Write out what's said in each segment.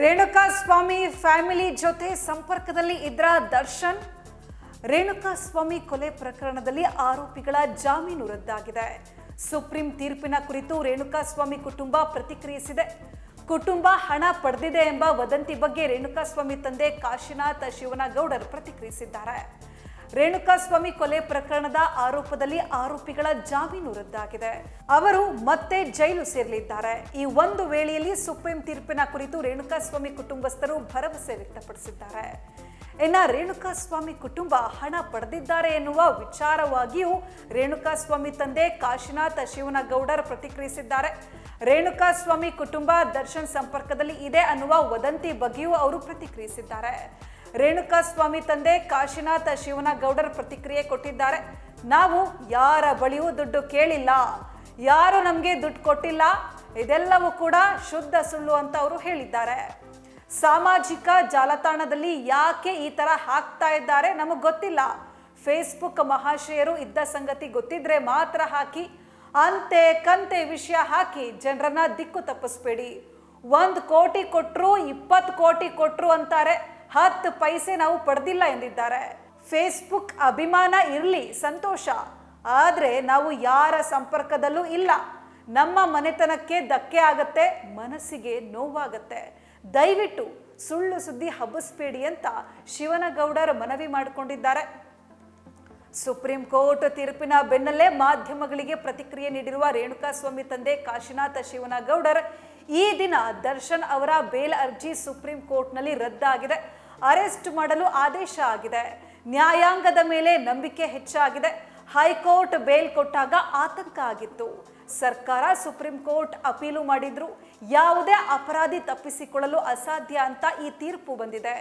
ರೇಣುಕಾ ಸ್ವಾಮಿ family ಜೊತೆ ಸಂಪರ್ಕದಲ್ಲಿ ಇದ್ರ ದರ್ಶನ್ ರೇಣುಕಾ ಸ್ವಾಮಿ ಕೊಲೆ ಪ್ರಕರಣದಲ್ಲಿ ಆರೋಪಿಗಳ ಜಾಮೀನು ರದ್ದಾಗಿದೆ. ಸುಪ್ರೀಂ ತೀರ್ಪಿನ ಕುರಿತು ರೇಣುಕಾ ಸ್ವಾಮಿ ಕುಟುಂಬ ಪ್ರತಿಕ್ರಿಯಿಸಿದೆ. ಕುಟುಂಬ ಹಣ ಪಡೆದಿದೆ ಎಂಬ ವದಂತಿ ಬಗ್ಗೆ ರೇಣುಕಾ ಸ್ವಾಮಿ ತಂದೆ ಕಾಶಿನಾಥ್ ಶಿವನಗೌಡರ್ ಪ್ರತಿಕ್ರಿಯಿಸಿದ್ದಾರೆ. ರೇಣುಕಾ ಸ್ವಾಮಿ ಕೊಲೆ ಪ್ರಕರಣದ ಆರೋಪದಲ್ಲಿ ಆರೋಪಿಗಳ ಜಾಮೀನು ರದ್ದಾಗಿದೆ. ಅವರು ಮತ್ತೆ ಜೈಲು ಸೇರಲಿದ್ದಾರೆ. ಈ ಒಂದು ವೇಳೆಯಲ್ಲಿ ಸುಪ್ರೀಂ ತೀರ್ಪಿನ ಕುರಿತು ರೇಣುಕಾಸ್ವಾಮಿ ಕುಟುಂಬಸ್ಥರು ಭರವಸೆ ವ್ಯಕ್ತಪಡಿಸಿದ್ದಾರೆ. ಇನ್ನ ರೇಣುಕಾಸ್ವಾಮಿ ಕುಟುಂಬ ಹಣ ಪಡೆದಿದ್ದಾರೆ ಎನ್ನುವ ವಿಚಾರವಾಗಿಯೂ ರೇಣುಕಾಸ್ವಾಮಿ ತಂದೆ ಕಾಶಿನಾಥ ಶಿವನಗೌಡರ್ ಪ್ರತಿಕ್ರಿಯಿಸಿದ್ದಾರೆ. ರೇಣುಕಾಸ್ವಾಮಿ ಕುಟುಂಬ ದರ್ಶನ್ ಸಂಪರ್ಕದಲ್ಲಿ ಇದೆ ಅನ್ನುವ ವದಂತಿ ಬಗ್ಗೆಯೂ ಅವರು ಪ್ರತಿಕ್ರಿಯಿಸಿದ್ದಾರೆ. ರೇಣುಕಾ ಸ್ವಾಮಿ ತಂದೆ ಕಾಶಿನಾಥ ಶಿವನ ಗೌಡರ ಪ್ರತಿಕ್ರಿಯೆ ಕೊಟ್ಟಿದ್ದಾರೆ. ನಾವು ಯಾರ ಬಳಿಯೂ ದುಡ್ಡು ಕೇಳಿಲ್ಲ. ಯಾರು ನಮಗೆ ದುಡ್ಡು ಕೊಟ್ಟಿಲ್ಲ. ಇದೆಲ್ಲವೂ ಕೂಡ ಶುದ್ಧ ಸುಳ್ಳು ಅಂತ ಅವರು ಹೇಳಿದ್ದಾರೆ. ಸಾಮಾಜಿಕ ಜಾಲತಾಣದಲ್ಲಿ ಯಾಕೆ ಈ ತರ ಹಾಕ್ತಾ ಇದ್ದಾರೆ ನಮಗೆ ಗೊತ್ತಿಲ್ಲ. ಫೇಸ್ಬುಕ್ ಮಹಾಶಯರು ಇದ್ದ ಸಂಗತಿ ಗೊತ್ತಿದ್ರೆ ಮಾತ್ರ ಹಾಕಿ, ಅಂತೆ ಕಂತೆ ವಿಷಯ ಹಾಕಿ ಜನರನ್ನ ದಿಕ್ಕು ತಪ್ಪಿಸ್ಬೇಡಿ. ಒಂದು ಕೋಟಿ ಕೊಟ್ಟರು ಇಪ್ಪತ್ತು ಕೋಟಿ ಕೊಟ್ಟರು ಅಂತಾರೆ. ಹತ್ತು ಪೈಸೆ ನಾವು ಪಡೆದಿಲ್ಲ ಎಂದಿದ್ದಾರೆ. ಫೇಸ್ಬುಕ್ ಅಭಿಮಾನ ಇರಲಿ, ಸಂತೋಷ. ಆದರೆ ನಾವು ಯಾರ ಸಂಪರ್ಕದಲ್ಲೂ ಇಲ್ಲ. ನಮ್ಮ ಮನೆತನಕ್ಕೆ ಧಕ್ಕೆ ಆಗತ್ತೆ, ಮನಸ್ಸಿಗೆ ನೋವಾಗತ್ತೆ. ದಯವಿಟ್ಟು ಸುಳ್ಳು ಸುದ್ದಿ ಹಬ್ಬಿಸ್ಬೇಡಿ ಅಂತ ಶಿವನಗೌಡರು ಮನವಿ ಮಾಡಿಕೊಂಡಿದ್ದಾರೆ. ಸುಪ್ರೀಂ ಕೋರ್ಟ್ ತೀರ್ಪಿನ ಬೆನ್ನಲ್ಲೇ ಮಾಧ್ಯಮಗಳಿಗೆ ಪ್ರತಿಕ್ರಿಯೆ ನೀಡಿರುವ ರೇಣುಕಾಸ್ವಾಮಿ ತಂದೆ ಕಾಶಿನಾಥ ಶಿವನಗೌಡರ್ ಈ ದಿನ ದರ್ಶನ್ ಅವರ ಬೇಲ್ ಅರ್ಜಿ ಸುಪ್ರೀಂ ಕೋರ್ಟ್ನಲ್ಲಿ ರದ್ದಾಗಿದೆ. ಅರೆಸ್ಟ್ ಮಾಡಲು ಆದೇಶ ಆಗಿದೆ. ನ್ಯಾಯಾಂಗದ ಮೇಲೆ ನಂಬಿಕೆ ಹೆಚ್ಚಾಗಿದೆ. ಹೈಕೋರ್ಟ್ ಬೇಲ್ ಕೊಟ್ಟಾಗ ಆತಂಕ ಆಗಿತ್ತು. ಸರ್ಕಾರ ಸುಪ್ರೀಂ ಕೋರ್ಟ್ ಅಪೀಲು ಮಾಡಿದ್ರು. ಯಾವುದೇ ಅಪರಾಧಿ ತಪ್ಪಿಸಿಕೊಳ್ಳಲು ಅಸಾಧ್ಯ ಅಂತ ಈ ತೀರ್ಪು ಬಂದಿದೆ.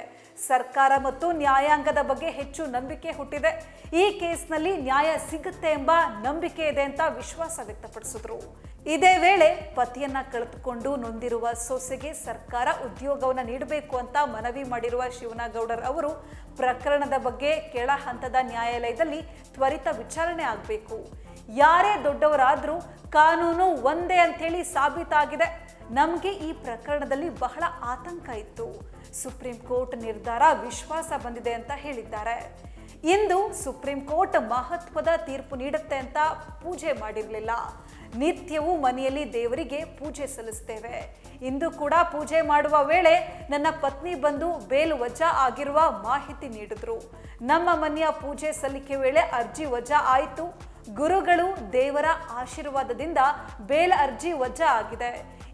ಸರ್ಕಾರ ಮತ್ತು ನ್ಯಾಯಾಂಗದ ಬಗ್ಗೆ ಹೆಚ್ಚು ನಂಬಿಕೆ ಹುಟ್ಟಿದೆ. ಈ ಕೇಸ್ನಲ್ಲಿ ನ್ಯಾಯ ಸಿಗುತ್ತೆ ಎಂಬ ನಂಬಿಕೆ ಇದೆ ಅಂತ ವಿಶ್ವಾಸ ವ್ಯಕ್ತಪಡಿಸಿದ್ರು. ಇದೇ ವೇಳೆ ಪತಿಯನ್ನ ಕಳೆದುಕೊಂಡು ನೊಂದಿರುವ ಸೊಸೆಗೆ ಸರ್ಕಾರ ಉದ್ಯೋಗವನ್ನು ನೀಡಬೇಕು ಅಂತ ಮನವಿ ಮಾಡಿರುವ ಶಿವನಗೌಡರ್ ಅವರು ಪ್ರಕರಣದ ಬಗ್ಗೆ ಕೆಳ ಹಂತದ ನ್ಯಾಯಾಲಯದಲ್ಲಿ ತ್ವರಿತ ವಿಚಾರಣೆ ಆಗಬೇಕು. ಯಾರೇ ದೊಡ್ಡವರಾದರೂ ಕಾನೂನು ಒಂದೇ ಅಂಥೇಳಿ ಸಾಬೀತಾಗಿದೆ. ನಮಗೆ ಈ ಪ್ರಕರಣದಲ್ಲಿ ಬಹಳ ಆತಂಕ ಇತ್ತು. ಸುಪ್ರೀಂ ಕೋರ್ಟ್ ನಿರ್ಧಾರ ವಿಶ್ವಾಸ ಬಂದಿದೆ ಅಂತ ಹೇಳಿದ್ದಾರೆ. ಇಂದು ಸುಪ್ರೀಂ ಕೋರ್ಟ್ ಮಹತ್ವದ ತೀರ್ಪು ನೀಡುತ್ತೆ ಅಂತ ಪೂಜೆ ಮಾಡಿರಲಿಲ್ಲ. ನಿತ್ಯವೂ ಮನೆಯಲ್ಲಿ ದೇವರಿಗೆ ಪೂಜೆ ಸಲ್ಲಿಸ್ತೇವೆ. ಇಂದು ಕೂಡ ಪೂಜೆ ಮಾಡುವ ವೇಳೆ ನನ್ನ ಪತ್ನಿ ಬಂದು ಬೇಲ್ ವಜಾ ಆಗಿರುವ ಮಾಹಿತಿ ನೀಡಿದ್ರು. ನಮ್ಮ ಮನೆಯ ಪೂಜೆ ಸಲ್ಲಿಕೆ ವೇಳೆ ಅರ್ಜಿ ವಜಾ ಆಯಿತು. ಗುರುಗಳು ದೇವರ ಆಶೀರ್ವಾದದಿಂದ ಬೇಲ ಅರ್ಜಿ ವಜಾ ಆಗಿದೆ.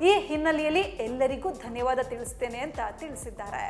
ಈ ಹಿನ್ನೆಲೆಯಲ್ಲಿ ಎಲ್ಲರಿಗೂ ಧನ್ಯವಾದ ತಿಳಿಸ್ತೇನೆ ಅಂತ ತಿಳಿಸಿದ್ದಾರೆ.